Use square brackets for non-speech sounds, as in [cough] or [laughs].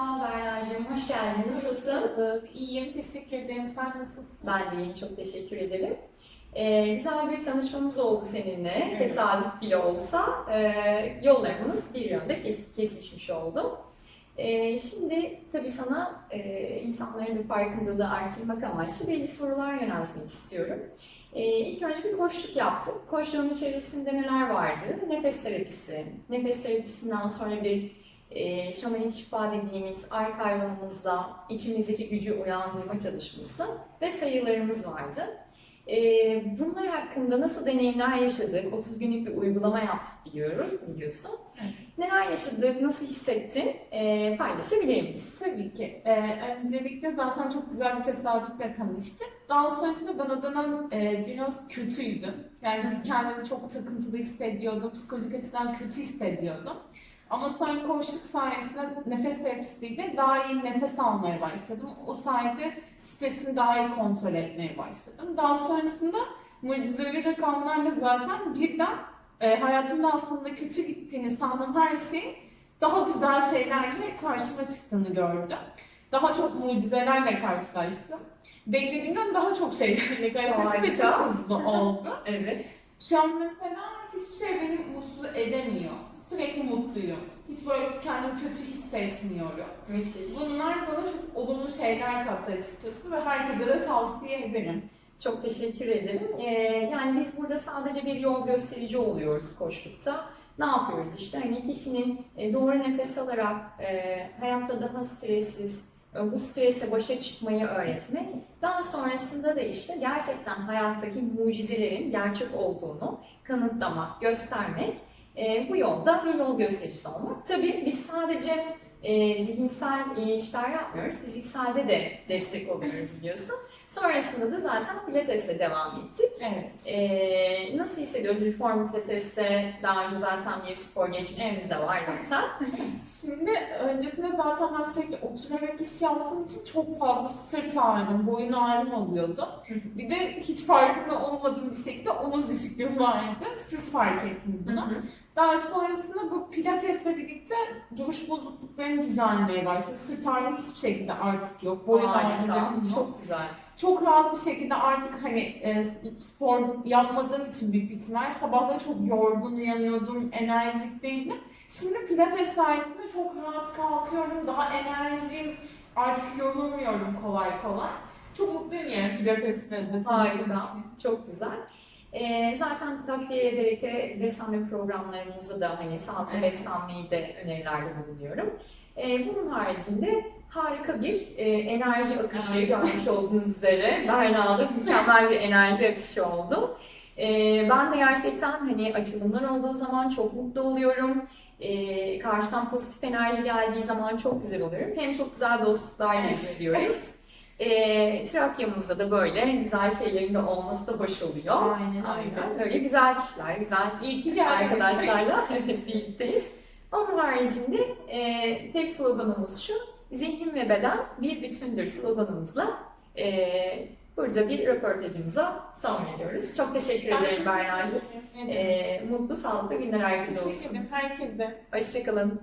Merhaba Berna'cığım, hoş geldin. Nasılsın? bulduk. İyiyim, teşekkür ederim. Sen nasılsın? Ben de iyiyim, çok teşekkür ederim. Ee, güzel bir tanışmamız oldu seninle. Evet. Tesadüf bile olsa e, yollarımız bir yönde kes- kesişmiş oldu. Ee, şimdi tabii sana e, insanların da farkındalığı artırmak amaçlı belli sorular yöneltmek istiyorum. Ee, ilk önce bir koşluk yaptık. Koşluğun içerisinde neler vardı? Nefes terapisi. Nefes terapisinden sonra bir e, şamanik şifa dediğimiz arka hayvanımızda içimizdeki gücü uyandırma çalışması ve sayılarımız vardı. E, bunlar hakkında nasıl deneyimler yaşadık? 30 günlük bir uygulama yaptık biliyoruz, biliyorsun. Evet. Neler yaşadık, nasıl hissettin? E, paylaşabilir miyiz? Tabii ki. Ee, öncelikle zaten çok güzel bir tesadüfle tanıştık. Daha sonrasında ben o dönem e, biraz kötüydüm. Yani kendimi çok takıntılı hissediyordum. Psikolojik açıdan kötü hissediyordum. Ama sonra koşluk sayesinde nefes terapisiyle daha iyi nefes almaya başladım. O sayede stresimi daha iyi kontrol etmeye başladım. Daha sonrasında mucizevi rakamlarla zaten birden e, hayatımda aslında kötü gittiğini sandığım her şeyin daha güzel şeylerle karşıma çıktığını gördüm. Daha çok mucizelerle karşılaştım. Beklediğimden daha çok şeylerle karşılaştım ve çok hızlı oldu. [laughs] Evet. Şu an mesela hiçbir şey beni mutsuz edemiyor. Sürekli mutluyum. Hiç böyle kendimi kötü hissetmiyorum. Müthiş. Bunlar bana çok olumlu şeyler kattı açıkçası ve herkese de tavsiye ederim. Çok teşekkür ederim. Ee, yani biz burada sadece bir yol gösterici oluyoruz koştukta. Ne yapıyoruz işte hani kişinin e, doğru nefes alarak e, hayatta daha stressiz, e, bu strese başa çıkmayı öğretmek. Daha sonrasında da işte gerçekten hayattaki mucizelerin gerçek olduğunu kanıtlamak, göstermek. E, bu yolda bir yol göstericisi olmak. Tabii biz sadece e, zihinsel e, işler yapmıyoruz, fizikselde de destek oluyoruz biliyorsun. Sonrasında da zaten pilatesle devam ettik. Evet. Ee, nasıl hissediyoruz Reform Pilates'te? Daha önce zaten bir spor geçmişimiz de var zaten. Şimdi öncesinde zaten ben sürekli oturarak iş yaptığım için çok fazla sırt ağrım, boyun ağrım oluyordu. Bir de hiç farkında olmadığım bir şekilde omuz düşüklüğüm vardı. Siz fark ettiniz bunu. Daha sonrasında bu pilatesle birlikte duruş bozukluklarım düzelmeye başladı. Sırt ağrım hiçbir şekilde artık yok. Boyun ağrım yok. çok güzel. Çok rahat bir şekilde artık hani e, spor yapmadığım için büyük bir ihtimal sabahları çok yorgun uyanıyordum, enerjik değildim. Şimdi pilates sayesinde çok rahat kalkıyorum, daha enerjiyim, artık yorulmuyorum kolay kolay. Çok mutluyum yani pilatesle de Harika. Çok güzel. Ee, zaten takviye ederek de beslenme programlarımızda da hani sağlıklı Evet. beslenmeyi de önerilerde bulunuyorum. Ee, bunun haricinde harika bir e, enerji akışı görmüş olduğunuz üzere. Berna'da mükemmel bir enerji akışı oldu. Ee, ben de gerçekten hani açılımlar olduğu zaman çok mutlu oluyorum. Ee, karşıdan pozitif enerji geldiği zaman çok güzel oluyorum. Hem çok güzel dostluklar Evet. geçiriyoruz. Ee, Trakya'mızda da böyle güzel şeylerin de olması da hoş oluyor. Aynen. Aynen. Böyle güzel kişiler, güzel İyi ki geldiniz. arkadaşlarla [laughs] evet birlikteyiz. Onun haricinde e, tek sloganımız şu, zihin ve beden bir bütündür sloganımızla e, burada bir röportajımıza son veriyoruz. Çok teşekkür Ben ederim teşekkür Berna'cığım. ederim. Ne demek. E, mutlu, sağlıklı günler herkese Teşekkür olsun. ederim herkese. Hoşçakalın.